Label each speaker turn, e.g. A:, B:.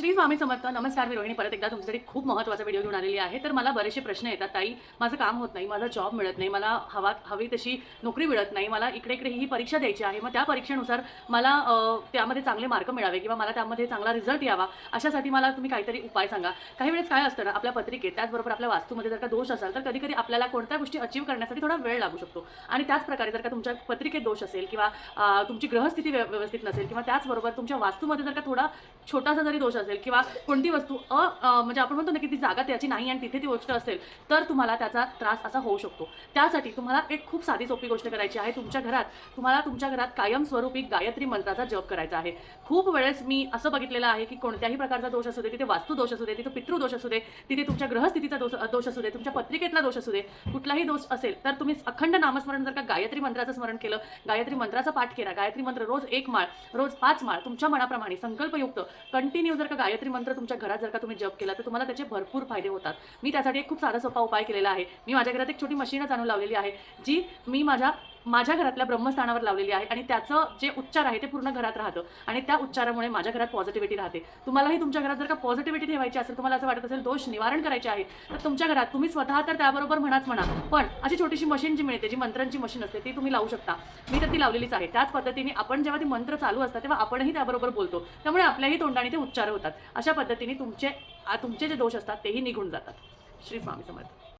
A: श्री स्वामी समर्थ नमस्कार मी रोहिणी. परत एकदा तुमच्यासाठी खूप महत्त्वाचा व्हिडिओ घेऊन आलेली आहे. तर मला बरेचसे प्रश्न येतात ताई माझं काम होत नाही माझा जॉब मिळत नाही मला हवा हवी तशी नोकरी मिळत नाही मला इकडे इकडे ही परीक्षा द्यायची आहे मग त्या परीक्षेनुसार मला त्यामध्ये चांगले मार्क मिळावे किंवा मला त्यामध्ये चांगला रिझल्ट यावा अशासाठी मला तुम्ही काहीतरी उपाय सांगा. काही वेळेस काय असतं ना आपल्या पत्रिकेत त्याचबरोबर आपल्या वास्तूमध्ये जर का दोष असाल तर कधी कधी आपल्याला कोणत्या गोष्टी अचीव करण्यासाठी थोडा वेळ लागू शकतो. आणि त्याच प्रकारे जर का तुमच्या पत्रिकेत दोष असेल किंवा तुमची ग्रहस्थिती व्यवस्थित नसेल किंवा त्याचबरोबर तुमच्या वास्तूमध्ये जर का थोडा छोटासा जरी दोष असेल असेल किंवा कोणती वस्तू अ अ, म्हणजे आपण म्हणतो ना की ती जागा त्याची नाही आणि तिथे ती गोष्ट असेल तर तुम्हाला त्याचा त्रास असा होऊ शकतो. त्यासाठी तुम्हाला एक खूप साधी सोपी गोष्ट करायची आहे. तुमच्या घरात तुम्हाला तुमच्या घरात कायमस्वरूपी गायत्री मंत्राचा जप करायचा आहे. खूप वेळेस मी असं बघितलेलं आहे की कोणत्याही प्रकारचा दोष असू दे तिथे वास्तू दोष असू दे तिथे पितृदोष असू दे तिथे तुमच्या ग्रहस्थितीचा दोष दोष असू दे तुमच्या पत्रिकेतला दोष असू दे कुठलाही दोष असेल तर तुम्ही अखंड नामस्मरण जर का गायत्री मंत्राचं स्मरण केलं गायत्री मंत्राचा पाठ केला गायत्री मंत्र रोज एक माळ रोज पाच माळ तुमच्या मनाप्रमाणे संकल्पयुक्त कंटिन्यू जर का गायत्री मंत्र तुमच्या घरात जर का तुम्ही जप केला तर तुम्हाला त्याचे भरपूर फायदे होतात. मी त्यासाठी एक खूप साधा सोपा उपाय केलेला आहे. मी माझ्या घरात एक छोटी मशीनच आणून लावलेली आहे जी मी माझ्या माझ्या घरातल्या ब्रह्मस्थानावर लावलेली आहे आणि त्याचं जे उच्चार आहे ते पूर्ण घरात राहतं. आणि त्या उच्चारामुळे माझ्या घरात पॉझिटिव्हिटी राहते. तुम्हालाही तुमच्या घरात जर का पॉझिटिव्हिटी ठेवायची असेल तुम्हाला असं वाटत असेल दोष निवारण करायचे आहे तर तुमच्या घरात तुम्ही स्वतः तर त्याबरोबर म्हणाच म्हणा. पण अशी छोटीशी मशीन जी मिळते जी मंत्रांची मशीन असते ती तुम्ही लावू शकता. मी तर ती लावलेलीच आहे. त्याच पद्धतीने आपण जेव्हा ती मंत्र चालू असतात तेव्हा आपणही त्याबरोबर बोलतो. त्यामुळे आपल्याही तोंडाने ते उच्चार होतात. अशा पद्धतीने तुमचे तुमचे जे दोष असतात तेही निघून जातात. श्री स्वामी समर्थ.